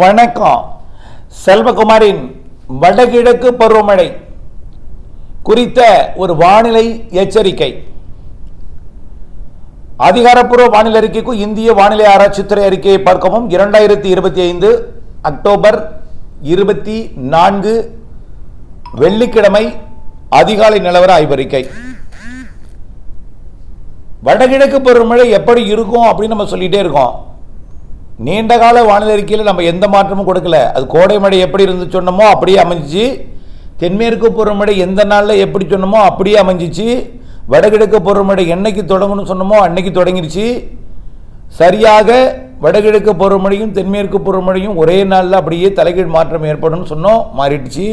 வணக்கம். செல்வகுமாரின் வடகிழக்கு பருவமழை குறித்த ஒரு வானிலை எச்சரிக்கை. அதிகாரப்பூர்வ வானிலை அறிக்கைக்கும் இந்திய வானிலை ஆராய்ச்சித்துறை அறிக்கையை பார்க்கவும் இரண்டாயிரத்தி இருபத்தி ஐந்து அக்டோபர் இருபத்தி நான்கு வெள்ளிக்கிழமை அதிகாலை நிலவர ஆய்வறிக்கை. வடகிழக்கு பருவமழை எப்படி இருக்கும் அப்படின்னு நம்ம சொல்லிட்டே இருக்கோம். நீண்ட கால வானிலை அறிக்கையில் நம்ம எந்த மாற்றமும் கொடுக்கல. அது கோடை மழை எப்படி இருந்து சொன்னோமோ அப்படியே அமைஞ்சிச்சு. தென்மேற்கு பருவமழை எந்த நாளில் எப்படி சொன்னோமோ அப்படியே அமைஞ்சிச்சு. வடகிழக்கு பருவமழை என்னைக்கு தொடங்கணும்னு சொன்னோமோ அன்னைக்கு தொடங்கிருச்சு. சரியாக வடகிழக்கு பருவமழையும் தென்மேற்கு பருவமழையும் ஒரே நாளில் அப்படியே தலைகீழ் மாற்றம் ஏற்படும்னு சொன்னோம். மாறிடுச்சு.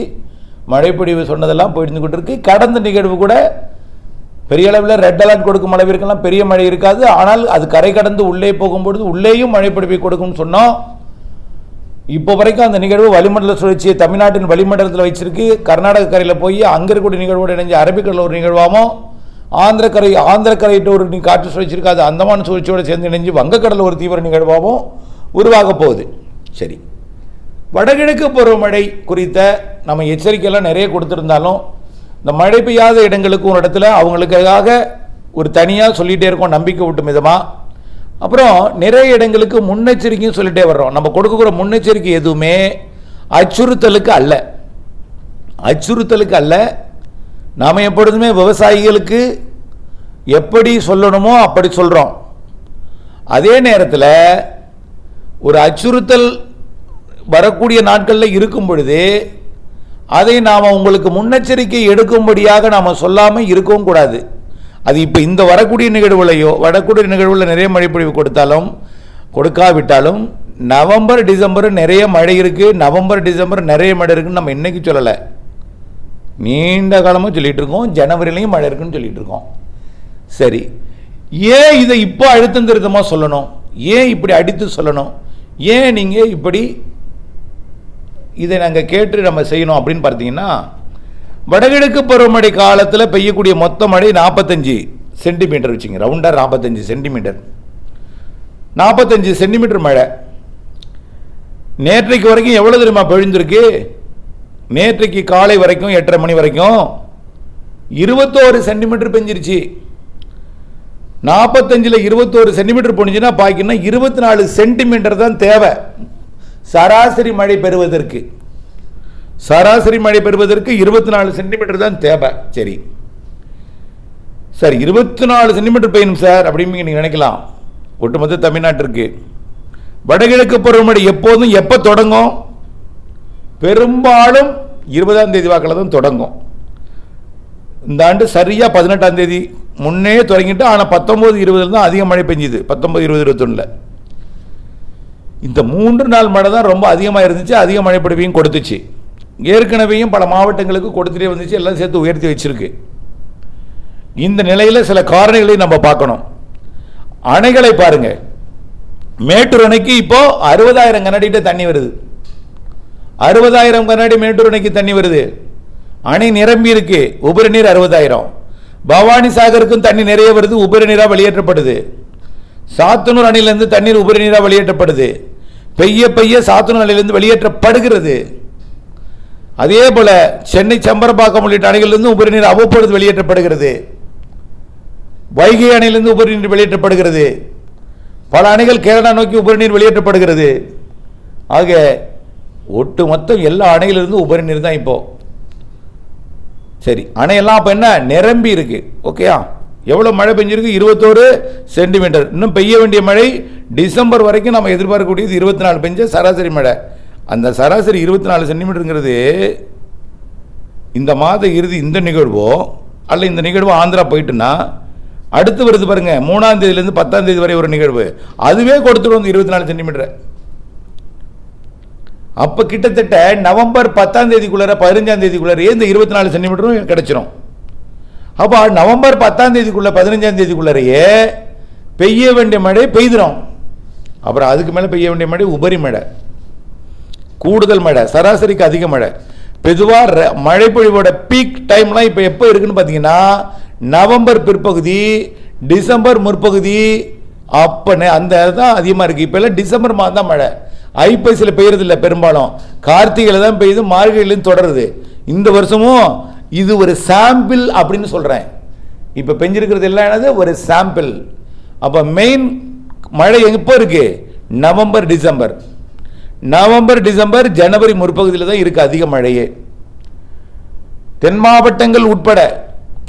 மழைப்பொழிவு சொன்னதெல்லாம் போயிருந்துக்கிட்டு இருக்கு. கடந்த நிகழ்வு கூட பெரிய அளவில் ரெட் அலர்ட் கொடுக்கும் அளவிற்கெல்லாம் பெரிய மழை இருக்காது. ஆனால் அது கரை கடந்து உள்ளே போகும்பொழுது உள்ளேயும் மழை பிடிப்பை கொடுக்கும்னு சொன்னோம் இப்போ வரைக்கும் அந்த நிகழ்வு வளிமண்டல சுழற்சியை தமிழ்நாட்டின் வளிமண்டலத்தில் வச்சிருக்கு. கர்நாடக கரையில் போய் அங்கே இருக்கக்கூடிய நிகழ்வோடு இணைஞ்சு அரபிக்கடலில் ஒரு நிகழ்வாகவும் ஆந்திர கரை ஆந்திர ஒரு காற்று சுழற்சி அந்தமான அது சுழற்சியோடு சேர்ந்து இணைஞ்சு வங்கக்கடலில் ஒரு தீவிர நிகழ்வாகவும் உருவாக போகுது. சரி. வடகிழக்கு பருவமழை குறித்த நம்ம எச்சரிக்கையெல்லாம் நிறைய கொடுத்துருந்தாலும் இந்த மழை பெய்யாத இடங்களுக்கு ஒரு இடத்துல அவங்களுக்காக ஒரு தனியாக சொல்லிகிட்டே இருக்கோம் நம்பிக்கை ஊட்டும் விதமாக அப்புறம் நிறைய இடங்களுக்கு முன்னெச்சரிக்கையும் சொல்லிட்டே வர்றோம். நம்ம கொடுக்குற முன்னெச்சரிக்கை எதுவுமே அச்சுறுத்தலுக்கு அல்ல. அச்சுறுத்தலுக்கு அல்ல. நாம் எப்பொழுதுமே விவசாயிகளுக்கு எப்படி சொல்லணுமோ அப்படி சொல்கிறோம் அதே நேரத்தில் ஒரு அச்சுறுத்தல் வரக்கூடிய நாட்களில் இருக்கும் பொழுது அதை நாம் உங்களுக்கு முன்னெச்சரிக்கை எடுக்கும்படியாக நாம் சொல்லாமல் இருக்கவும் கூடாது. அது இப்போ இந்த வரக்கூடிய நிகழ்வுலையோ வரக்கூடிய நிகழ்வில் நிறைய மழை பொழிவு கொடுத்தாலும் கொடுக்காவிட்டாலும் நவம்பர் டிசம்பர் நிறைய மழை இருக்குது நவம்பர் டிசம்பர் நிறைய மழை இருக்குன்னு நம்ம இன்றைக்கி சொல்லலை? நீண்ட காலமாக சொல்லிகிட்டு இருக்கோம். ஜனவரிலையும் மழை இருக்குன்னு சொல்லிகிட்ருக்கோம் இருக்கோம். சரி. ஏன் இதை இப்போ அழுத்தம் திருத்தமாக சொல்லணும்? ஏன் இப்படி அடித்து சொல்லணும்? ஏன் நீங்கள் இப்படி இதை நாங்கள் கேட்டு நம்ம செய்யணும் அப்படின்னு பார்த்தீங்கன்னா வடகிழக்கு பருவமழை காலத்தில் பெய்யக்கூடிய மொத்த மழை நாற்பத்தஞ்சு சென்டிமீட்டர் வச்சுங்க. ரவுண்டாக நாற்பத்தஞ்சு சென்டிமீட்டர். நாற்பத்தஞ்சு சென்டிமீட்டர் மழை. நேற்றைக்கு வரைக்கும் எவ்வளோ தெரியுமா பொழிந்திருக்கு நேற்றைக்கு காலை வரைக்கும் எட்டரை மணி வரைக்கும் இருபத்தோரு சென்டிமீட்டர் பெஞ்சிருச்சு. நாற்பத்தஞ்சில் இருபத்தோரு சென்டிமீட்டர் போனிச்சுன்னா பாக்கினா இருபத்தி நாலு சென்டிமீட்டர் தான் தேவை. சராசரி மழை பெறுவதற்கு. சராசரி மழை பெறுவதற்கு இருபத்தி நாலு சென்டிமீட்டர் தான் தேவை. சரி. சார் இருபத்தி நாலு சென்டிமீட்டர் பெய்யணும் சார் அப்படின்னு நீங்கள் நினைக்கலாம். ஒட்டுமொத்த தமிழ்நாட்டிற்கு. வடகிழக்கு பருவமழை எப்போதும் எப்போ தொடங்கும்? பெரும்பாலும் இருபதாம் தேதி வாக்கில் தான் தொடங்கும். இந்த ஆண்டு சரியாக பதினெட்டாம் தேதி முன்னே தொடங்கிட்டு ஆனால் பத்தொம்போது இருபதுல தான் அதிக மழை பெஞ்சுது. பத்தொம்பது இருபது இருபத்தொன்னில். இந்த மூன்று நாள் மழை தான் ரொம்ப அதிகமாக இருந்துச்சு அதிக மழை கொடுத்துச்சு. ஏற்கனவேயும் பல மாவட்டங்களுக்கு கொடுத்துட்டே வந்துச்சு எல்லாம் சேர்த்து உயர்த்தி வச்சிருக்கு. இந்த நிலையில் சில காரணிகளை நம்ம பார்க்கணும். அணைகளை பாருங்கள் மேட்டூர் அணைக்கு இப்போது அறுபதாயிரம் கனடிட்ட தண்ணி வருது. அறுபதாயிரம் கனடி மேட்டூர் அணைக்கு தண்ணி வருது. அணை நிரம்பி இருக்கு உபரி நீர் அறுபதாயிரம். பவானி சாகருக்கும் தண்ணி நிறைய வருது உபரி நீராக வெளியேற்றப்படுது. சாத்தனூர் அணையிலிருந்து தண்ணீர் உபரி நீராக வெளியேற்றப்படுது. பெய்ய பெய்ய சாத்தனூர் அணையிலிருந்து வெளியேற்றப்படுகிறது. அதே போல சென்னை சம்பரப்பாக்கம் உள்ளிட்ட அணைகளிலிருந்து உபரி நீர் அவ்வப்பொழுது வெளியேற்றப்படுகிறது. வைகை அணையிலிருந்து உபரி நீர் வெளியேற்றப்படுகிறது. பல அணைகள் கேரளா நோக்கி உபரி நீர் வெளியேற்றப்படுகிறது. ஆக ஒட்டு மொத்தம் எல்லா அணையிலிருந்து உபரி நீர் தான் இப்போ. சரி அணையெல்லாம் அப்போ என்ன? நிரம்பி இருக்கு. ஓகேயா? எவ்வளோ மழை பெஞ்சிருக்கு? இருபத்தோரு சென்டிமீட்டர் இன்னும் பெய்ய வேண்டிய மழை டிசம்பர் வரைக்கும் நம்ம எதிர்பார்க்கக்கூடியது இருபத்தி நாலு பெஞ்ச சராசரி மழை. அந்த சராசரி இருபத்தி நாலு சென்டிமீட்டருங்கிறது இந்த மாத இறுதி இந்த நிகழ்வோ அல்ல இந்த நிகழ்வு ஆந்திரா போயிட்டுன்னா அடுத்து வருது பாருங்க மூணாம் தேதியிலேருந்து பத்தாம் தேதி வரை ஒரு நிகழ்வு. அதுவே கொடுத்துடும் அந்த இருபத்தி நாலு சென்டிமீட்டர் அப்போ கிட்டத்தட்ட நவம்பர் பத்தாம் தேதிக்குள்ளார பதினஞ்சாம் தேதிக்குள்ளார இந்த இருபத்தி நாலு சென்டிமீட்டரும் கிடச்சிரும். அப்போ நவம்பர் பத்தாம் தேதிக்குள்ள பதினஞ்சாம் தேதிக்குள்ளறையே பெய்ய வேண்டிய மழை பெய்திடும் அப்புறம் அதுக்கு மேலே பெய்ய வேண்டிய மழை உபரி மழை. கூடுதல் மழை சராசரிக்கு அதிக மழை. பொதுவாக மழை பொழிவோட பீக் டைம்லாம் இப்போ எப்போ இருக்குன்னு பார்த்தீங்கன்னா நவம்பர் பிற்பகுதி டிசம்பர் முற்பகுதி அப்போ அந்த தான் அதிகமாக இருக்குது இப்போ எல்லாம் டிசம்பர் மாதம் தான் மழை. ஐப்பசியில் பெய்யறதில்ல இல்லை பெரும்பாலும். கார்த்திகையில் தான் பெய்யுது மார்கழியிலும் தொடருது. இந்த வருஷமும் இது ஒரு சாம்பிள் அப்படின்னு சொல்கிறேன் இப்போ பெஞ்சிருக்கிறது எல்லாம் என்னது? ஒரு சாம்பிள் அப்போ மெயின் மழை எப்போ இருக்கு? November December. நவம்பர் டிசம்பர் ஜனவரி முற்பகுதியில் தான் இருக்கு அதிக மழையே. தென் மாவட்டங்கள் உட்பட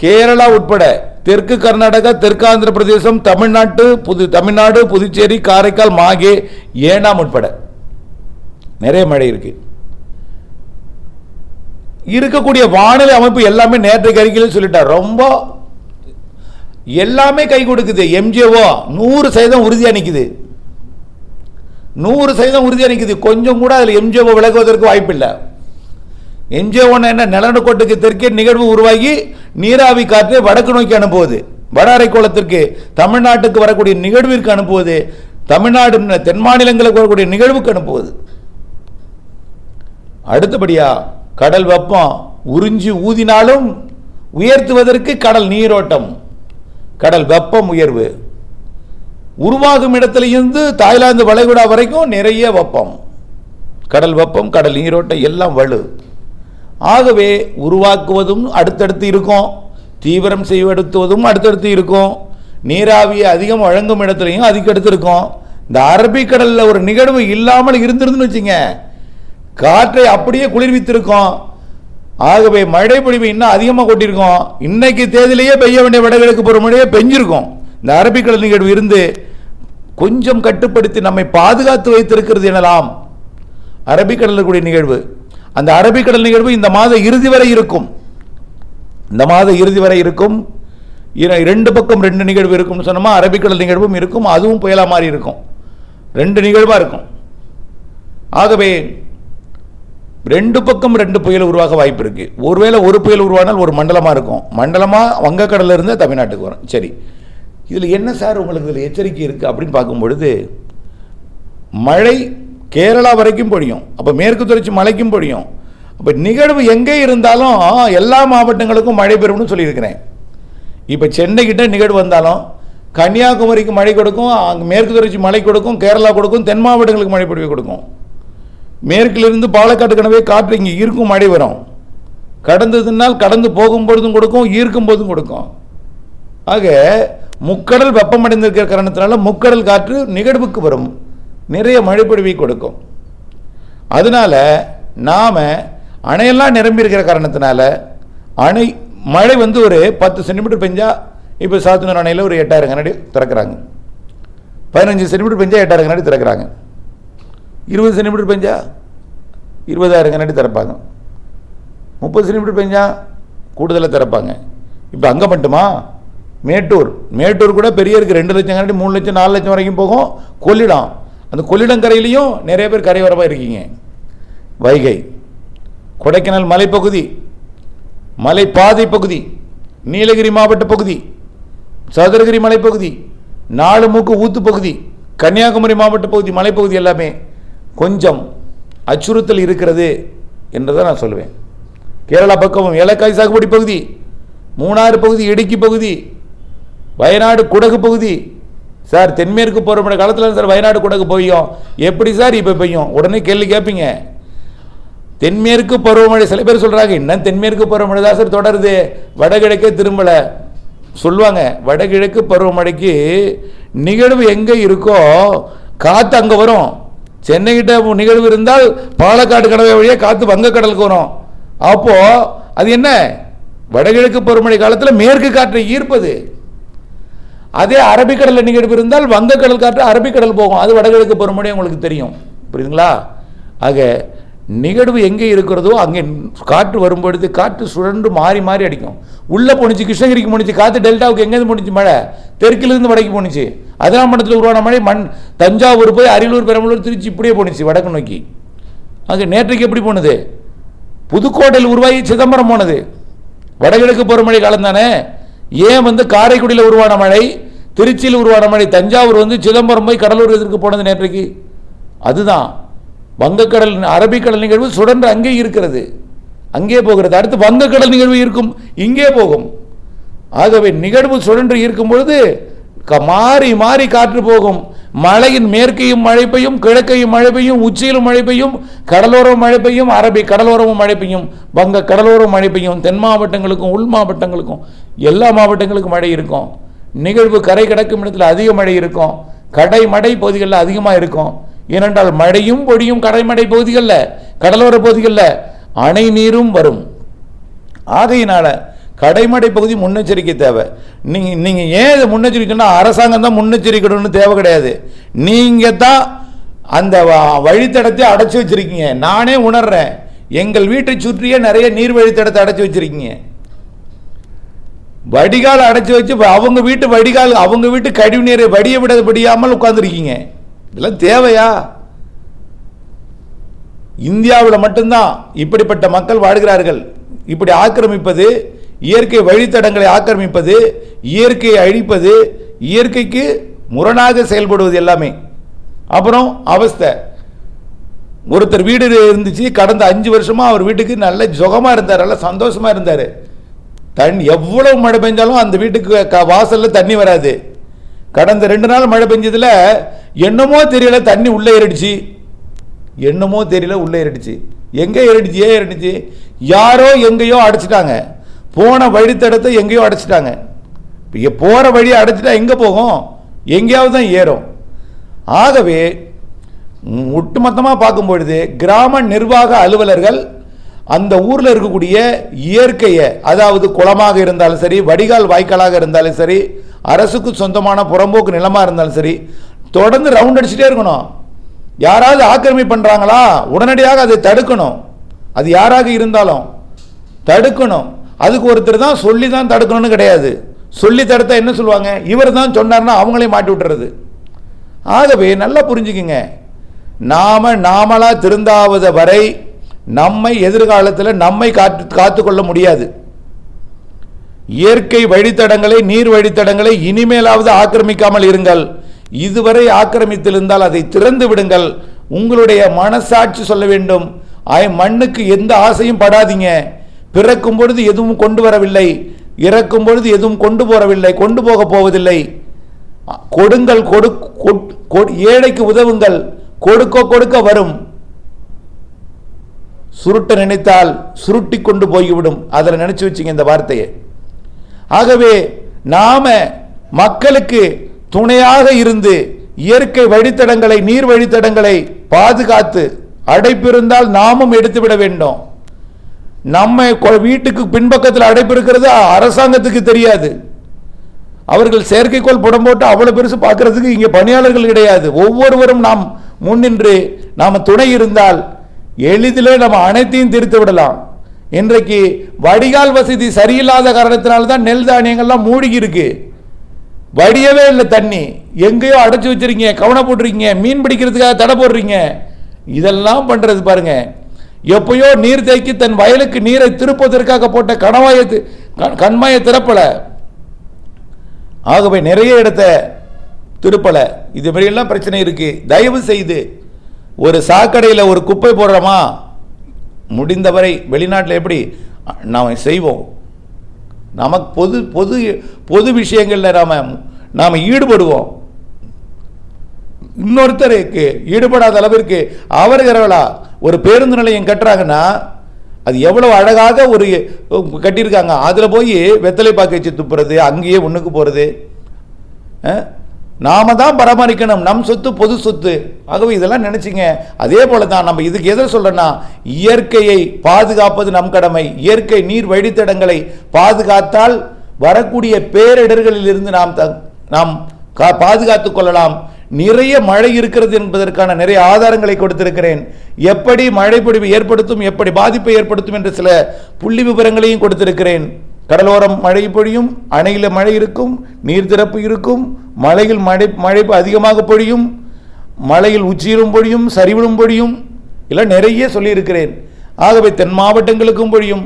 கேரளா உட்பட தெற்கு கர்நாடகா தெற்கு ஆந்திர பிரதேசம் தமிழ்நாட்டு புது தமிழ்நாடு புதுச்சேரி காரைக்கால் மாகே ஏனாம் உட்பட. நிறைய மழை இருக்குது இருக்கக்கூடிய வானிலை அமைப்பு எல்லாமே நேற்றைக்கு அறிக்கையில் சொல்லிட்டார். ரொம்ப எல்லாமே கை கொடுக்குது. எம்ஜிஓ நூறு சதவீதம் உறுதியாக நிற்குது நூறு சதவீதம் உறுதியாக நிற்குது கொஞ்சம் கூட அதில் எம்ஜிஓ விலகுவதற்கு வாய்ப்பில்லை. எம்ஜிஓ என்ன? நிலநடுக்கோட்டுக்கு தெற்கே நிகழ்வு உருவாகி நீராவி காற்றை வடக்கு நோக்கி அனுப்புவது. வட அரைக்கோளத்திற்கு தமிழ்நாட்டுக்கு வரக்கூடிய நிகழ்விற்கு அனுப்புவது. தமிழ்நாடு தென் மாநிலங்களுக்கு வரக்கூடிய நிகழ்வுக்கு அனுப்புவது. அடுத்தபடியாக கடல் வெப்பம் உறிஞ்சி ஊதினாலும் உயர்த்துவதற்கு கடல் நீரோட்டம் கடல் வெப்பம் உயர்வு. உருவாகும் இடத்திலிருந்து தாய்லாந்து வளைகுடா வரைக்கும் நிறைய வெப்பம். கடல் வெப்பம் கடல் நீரோட்டம் எல்லாம் வலு. ஆகவே உருவாக்குவதும் அடுத்தடுத்து இருக்கும். தீவிரம் செய்வடுத்துவதும் அடுத்தடுத்து இருக்கும். நீராவியை அதிகம் வழங்கும் இடத்துலையும் அதுக்கடுத்து இருக்கும். இந்த அரபிக்கடலில் ஒரு நிகழ்வு இல்லாமல் இருந்திருந்துன்னு வச்சுங்க காற்றை அப்படியே குளிர்வித்திருக்கோம். ஆகவே மழை பொழிவு இன்னும் அதிகமாக கொட்டியிருக்கோம் இன்னைக்கு தேதியிலேயே பெய்ய வேண்டிய வடகிழக்கு போகிற பெஞ்சிருக்கோம். பெஞ்சிருக்கும் இந்த அரபிக்கடல் நிகழ்வு இருந்து கொஞ்சம் கட்டுப்படுத்தி நம்மை பாதுகாத்து வைத்திருக்கிறது எனலாம் அரபிக்கடலில் கூடிய நிகழ்வு. அந்த அரபிக்கடல் நிகழ்வு இந்த மாத இறுதி வரை இருக்கும். இந்த மாத இறுதி வரை இருக்கும். ரெண்டு பக்கம் ரெண்டு நிகழ்வு இருக்கும்னு சொன்னோமா அரபிக்கடல் நிகழ்வும் இருக்கும் அதுவும் புயலாக மாதிரி இருக்கும். ரெண்டு நிகழ்வாக இருக்கும். ஆகவே ரெண்டு பக்கம் ரெண்டு புயல் உருவாக வாய்ப்பு இருக்கு. ஒருவேளை ஒரு புயல் உருவானால் ஒரு மண்டலமாக இருக்கும். மண்டலமாக வங்கக்கடல்ல இருந்து தமிழ்நாட்டுக்கு வரும். சரி. இதில் என்ன சார் உங்களுக்கு இதில் எச்சரிக்கை இருக்குது அப்படின்னு பார்க்கும்பொழுது மழை கேரளா வரைக்கும் பொழியும். அப்போ மேற்கு தொடர்ச்சி மலைக்கும் பொழியும். அப்போ நிகழ்வு எங்கே இருந்தாலும் எல்லா மாவட்டங்களுக்கும் மழை பெறும்னு சொல்லியிருக்கிறேன். இப்போ சென்னைக்கிட்ட நிகழ்வு வந்தாலும் கன்னியாகுமரிக்கு மழை கொடுக்கும் அங்கே மேற்கு தொடர்ச்சி மழை கொடுக்கும் கேரளா கொடுக்கும் தென் மாவட்டங்களுக்கு மழை பொழிவு கொடுக்கும். மேற்கிலிருந்து பாலக்காட்டுக்கனவே காற்று இங்கே ஈர்க்கும் மழை வரும் கடந்ததுனால் கடந்து போகும்பொழுதும் கொடுக்கும் ஈர்க்கும் போதும் கொடுக்கும். ஆக முக்கடல் வெப்பமடைந்திருக்கிற காரணத்தினால முக்கடல் காற்று நிகழ்வுக்கு வரும். நிறைய மழைப்பொழிவை கொடுக்கும். அதனால நாம் அணையெல்லாம் நிரம்பி இருக்கிற காரணத்தினால அணை மழை வந்து ஒரு பத்து சென்டிமீட்டர் பெஞ்சா இப்போ சாத்தனூர் அணையில் ஒரு எட்டாயிரம் கண்ணாடி திறக்கிறாங்க. பதினஞ்சு சென்டிமீட்டர் பெஞ்சா எட்டாயிரம் கண்ணாடி திறக்கிறாங்க. இருபது சென்டிமீட்டர் பெஞ்சா இருபதாயிரம் கண்ணாடி திறப்பாங்க. முப்பது சென்டிமீட்டர் பெஞ்சா கூடுதலாக திறப்பாங்க. இப்போ அங்கே மட்டுமா மேட்டூர். மேட்டூர் கூட பெரிய இருக்குது ரெண்டு லட்சம் கண்ணாடி மூணு லட்சம் நாலு லட்சம் வரைக்கும் போகும். கொள்ளிடம். அந்த கொள்ளிடம் கரையிலையும் நிறைய பேர் கரையோரமாக இருக்கீங்க. வைகை. கொடைக்கானல் மலைப்பகுதி. மலைப்பாதை பகுதி. நீலகிரி மாவட்ட பகுதி. சதுரகிரி மலைப்பகுதி. நாலு மூக்கு ஊத்து பகுதி கன்னியாகுமரி மாவட்ட பகுதி மலைப்பகுதி எல்லாமே கொஞ்சம் அச்சுறுத்தல் இருக்கிறது என்றதை நான் சொல்லுவேன் கேரளா பக்கம் ஏலக்காய் சாகுபடி பகுதி மூணாறு பகுதி இடுக்கி பகுதி வயநாடு குடகு பகுதி. சார் தென்மேற்கு போகிற காலத்தில் சார் வயநாடு குடகு பெய்யும். எப்படி சார் இப்போ பெய்யும்? உடனே கேள்வி கேட்பீங்க. தென்மேற்கு பருவமழை சில பேர் சொல்கிறாங்க இன்னும் தென்மேற்கு பருவமழை தான் சார் தொடருது. வடகிழக்கே திரும்பலை. சொல்லுவாங்க வடகிழக்கு பருவமழைக்கு நிகழ்வு எங்கே இருக்கோ காற்று அங்கே வரும். சென்னைகிட்ட நிகழ்வு இருந்தால் பாலக்காடு கடவை வழியாக காற்று வங்கக்கடலுக்கு வரும். அப்போ அது என்ன? வடகிழக்கு பருவமழை காலத்தில் மேற்கு காற்றை ஈர்ப்பது. அதே அரபிக்கடலில் நிகழ்வு இருந்தால் வங்கக்கடல் காற்று அரபிக்கடல் போகும். அது வடகிழக்கு பருவமழை உங்களுக்கு தெரியும். புரியுதுங்களா? ஆக நிகழ்வு எங்கே இருக்கிறதோ அங்கே காற்று வரும்பொழுது காற்று சுழன்று மாறி மாறி அடிக்கும். உள்ளே போணுச்சு கிருஷ்ணகிரிக்கு போணுச்சு காற்று டெல்டாவுக்கு எங்கேருந்து போணுச்சு மழை? தெற்கிலிருந்து வடக்கு போணுச்சு. அதனால் மண்டலத்தில் உருவான மழை மண் தஞ்சாவூர் போய் அரியலூர் பெரம்பலூர் திருச்சி இப்படியே போணுச்சு வடக்கு நோக்கி. அங்கே நேற்றைக்கு எப்படி போனது? புதுக்கோட்டையில் உருவாகி சிதம்பரம் போனது. வடகிழக்கு பருவமழை காலம் தானே? ஏன் வந்து காரைக்குடியில் உருவான மழை திருச்சியில் உருவான மழை தஞ்சாவூர் வந்து சிதம்பரம் போய் கடலூர் எதிர்க்கு போனது நேற்றைக்கு? அதுதான். வங்கக்கடல் அரபிக்கடல் நிகழ்வு சுடன்று அங்கே இருக்கிறது. அங்கே போகிறது. அடுத்து வங்கக்கடல் நிகழ்வு இருக்கும். இங்கே போகும். ஆகவே நிகழ்வு சுழன்று இருக்கும் பொழுது மாறி மாறி காற்று போகும். மழையின் மேற்கையும் மழை பெய்யும் கிழக்கையும் மழை பெய்யும் உச்சியிலும் மழை பெய்யும் கடலோரம் மழை பெய்யும் அரபி கடலோரமும் மழை பெய்யும் வங்க கடலோரம் மழை பெய்யும் தென் மாவட்டங்களுக்கும் உள் மாவட்டங்களுக்கும் எல்லா மாவட்டங்களுக்கும் மழை இருக்கும். நிகழ்வு கரை கிடக்கும் இடத்துல அதிக மழை இருக்கும். கடை மடை பகுதிகளில் அதிகமாக இருக்கும். ஏனென்றால் மழையும் பொடியும் கடைமடை பகுதிகளில் கடலோர பகுதிகளில் அணை நீரும் வரும். ஆகையினால கடைமடை பகுதி முன்னெச்சரிக்கை தேவை. நீங்கள் நீங்கள் ஏன் இதை முன்னெச்சரிக்கைன்னா அரசாங்கம் தான் முன்னெச்சரிக்கணும்னு தேவை கிடையாது. நீங்கள் தான் அந்த வ- வழித்தடத்தை அடைச்சி வச்சிருக்கீங்க. நானே உணர்றேன். எங்கள் வீட்டை சுற்றியே நிறைய நீர் வழித்தடத்தை அடைச்சி வச்சுருக்கீங்க. வடிகால் அடைச்சி வச்சு அவங்க வீட்டு வடிகால் அவங்க வீட்டு கழிவு நீரை வடிய விட முடியாமல் உட்காந்துருக்கீங்க இதெல்லாம் தேவையா? இந்தியாவில் மட்டும்தான் இப்படிப்பட்ட மக்கள் வாழ்கிறார்கள். இப்படி ஆக்கிரமிப்பது இயற்கை வழித்தடங்களை ஆக்கிரமிப்பது இயற்கையை அழிப்பது இயற்கைக்கு முரணாக செயல்படுவது எல்லாமே. அப்புறம் அவஸ்தை. ஒருத்தர் வீடு இருந்துச்சு கடந்த அஞ்சு வருஷமாக அவர் வீட்டுக்கு நல்ல சுகமாக இருந்தார் நல்ல சந்தோஷமாக இருந்தார். தண்ணி எவ்வளவு மழை பெஞ்சாலும் அந்த வீட்டுக்கு க- தண்ணி வராது. கடந்த ரெண்டு நாள் மழை பெஞ்சதில் என்னமோ தெரியல தண்ணி உள்ளே ஏறிடுச்சு. என்னமோ தெரியல உள்ளே ஏறிடுச்சு. எங்கே ஏறிடுச்சு? ஏன் ஏறிடுச்சு? யாரோ எங்கேயோ அடைச்சிட்டாங்க. போன வழித்தடத்தை எங்கேயோ அடைச்சிட்டாங்க. இப்போ போகிற வழியை அடைச்சிட்டா எங்கே போகும்? எங்கேயாவது தான் ஏறும். ஆகவே ஒட்டுமொத்தமாக பார்க்கும் பொழுது கிராம நிர்வாக அலுவலர்கள் அந்த ஊரில் இருக்கக்கூடிய இயற்கையை அதாவது குளமாக இருந்தாலும் சரி வடிகால் வாய்க்காலாக இருந்தாலும் சரி அரசுக்கு சொந்தமான புறம்போக்கு நிலமாக இருந்தாலும் சரி தொடர்ந்து ரவுண்ட் அடிச்சுட்டே இருக்கணும். யாராவது ஆக்கிரமிப்பு பண்ணுறாங்களா உடனடியாக அதை தடுக்கணும். அது யாராக இருந்தாலும் தடுக்கணும். அதுக்கு ஒருத்தர் தான் சொல்லி தான் தடுக்கணும்னு கிடையாது. சொல்லி தடுத்தா என்ன சொல்லுவாங்க? இவர் தான் சொன்னார்னா அவங்களே மாட்டி விட்டுறது. ஆகவே நல்லா புரிஞ்சுக்குங்க. நாம் நாமளாக திருந்தாவத வரை நம்மை எதிர்காலத்தில் நம்மை காத்து காத்துக்கொள்ள முடியாது. இயற்கை வழித்தடங்களை நீர் வழித்தடங்களை இனிமேலாவது ஆக்கிரமிக்காமல் இருங்கள். இதுவரை ஆக்கிரமித்திருந்தால் அதை திறந்து விடுங்கள். உங்களுடைய மனசாட்சி சொல்ல வேண்டும். ஆய் மண்ணுக்கு எந்த ஆசையும் படாதீங்க. பிறக்கும் பொழுது எதுவும் கொண்டு வரவில்லை. இறக்கும் பொழுது எதுவும் கொண்டு போறவில்லை. கொண்டு போக போவதில்லை. கொடுங்கள் கொடு கொட்- ஏழைக்கு உதவுங்கள். கொடுக்க கொடுக்க வரும். சுருட்ட நினைத்தால் சுருட்டி கொண்டு போய்விடும். அதில் நினைச்சு வச்சுங்க இந்த வார்த்தையை. ஆகவே நாம மக்களுக்கு துணையாக இருந்து இயற்கை வழித்தடங்களை நீர் வழித்தடங்களை பாதுகாத்து அடைப்பிருந்தால் நாமும் எடுத்துவிட வேண்டும். நம்ம கொ- வீட்டுக்கு பின்பக்கத்தில் அடைப்பு இருக்கிறது அரசாங்கத்துக்கு தெரியாது. அவர்கள் செயற்கைக்கோள் படம் போட்டு அவ்வளோ பெருசு பார்க்கறதுக்கு இங்கே பணியாளர்கள் கிடையாது. ஒவ்வொருவரும் நாம் முன்னின்று நாம் துணை இருந்தால் எளிதிலே நம்ம அனைத்தையும் திருத்து விடலாம். இன்றைக்கு வடிகால் வசதி சரியில்லாத காரணத்தினால்தான் நெல் தானியங்கள்லாம் மூழ்கி இருக்கு வடியவே இல்லை தண்ணி. எங்கேயோ அடைச்சி வச்சிருக்கீங்க கவனம் போட்டுருக்கீங்க மீன் பிடிக்கிறதுக்காக தடை போடுறீங்க. இதெல்லாம் பண்ணுறது பாருங்க. எப்பயோ நீர் தேக்கி தன் வயலுக்கு நீரை திருப்பதற்காக போட்ட கணவாய தி- கண்- கண்மாய திறப்பல. ஆகவே நிறைய இடத்த திருப்பலை. இது மாதிரியெல்லாம் பிரச்சனை இருக்குது தயவு செய்து ஒரு சாக்கடையில் ஒரு குப்பை போடுறோமா? முடிந்தவரை வெளிநாட்டில் எப்படி நாம் செய்வோம்? நமக்கு பொது பொது பொது விஷயங்களில் நாம் நாம் ஈடுபடுவோம். இன்னொருத்தருக்கு ஈடுபடாத அளவிற்கு அவர்களா ஒரு பேருந்து நிலையம் கட்டுறாங்கன்னா அது எவ்வளோ அழகாக ஒரு கட்டியிருக்காங்க. அதில் போய் வெத்தலை பாக்கு வச்சு துப்புறது அங்கேயே ஒன்றுக்கு போகிறது நாம தான் பராமரிக்கணும். நம் சொத்து பொது சொத்து. ஆகவே இதெல்லாம் நினைச்சிங்க. அதே போல தான் நம்ம இதுக்கு எதை சொல்றேன்னா இயற்கையை பாதுகாப்பது நம் கடமை. இயற்கை நீர் வழித்தடங்களை பாதுகாத்தால் வரக்கூடிய பேரிடர்களில் இருந்து நாம் த- நாம் கா- பாதுகாத்து கொள்ளலாம். நிறைய மழை இருக்கிறது என்பதற்கான நிறைய ஆதாரங்களை கொடுத்திருக்கிறேன். எப்படி மழை பொழிவு ஏற்படுத்தும் எப்படி பாதிப்பை ஏற்படுத்தும் என்ற சில புள்ளி விவரங்களையும் கொடுத்திருக்கிறேன். கடலோரம் மழை பொழியும் அணையில் மழை இருக்கும் நீர் திறப்பு இருக்கும் மலையில் மழை மழை அதிகமாக பொழியும் மலையில் உச்சியிலும் பொழியும் சரிவிலும் பொழியும் எல்லாம் நிறைய சொல்லியிருக்கிறேன். ஆகவே தென் மாவட்டங்களுக்கும் பொழியும்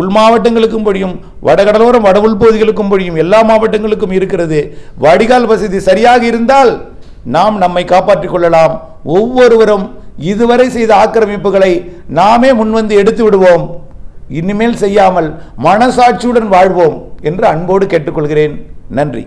உள் மாவட்டங்களுக்கும் பொழியும் வடகடலோரம் வட உள்பகுதிகளுக்கும் பொழியும் எல்லா மாவட்டங்களுக்கும் இருக்கிறது. வடிகால் வசதி சரியாக இருந்தால் நாம் நம்மை காப்பாற்றிக் கொள்ளலாம். ஒவ்வொருவரும் இதுவரை செய்த ஆக்கிரமிப்புகளை நாமே முன்வந்து எடுத்து விடுவோம். இனிமேல் செய்யாமல் மனசாட்சியுடன் வாழ்வோம் என்று அன்போடு கேட்டுக்கொள்கிறேன். நன்றி.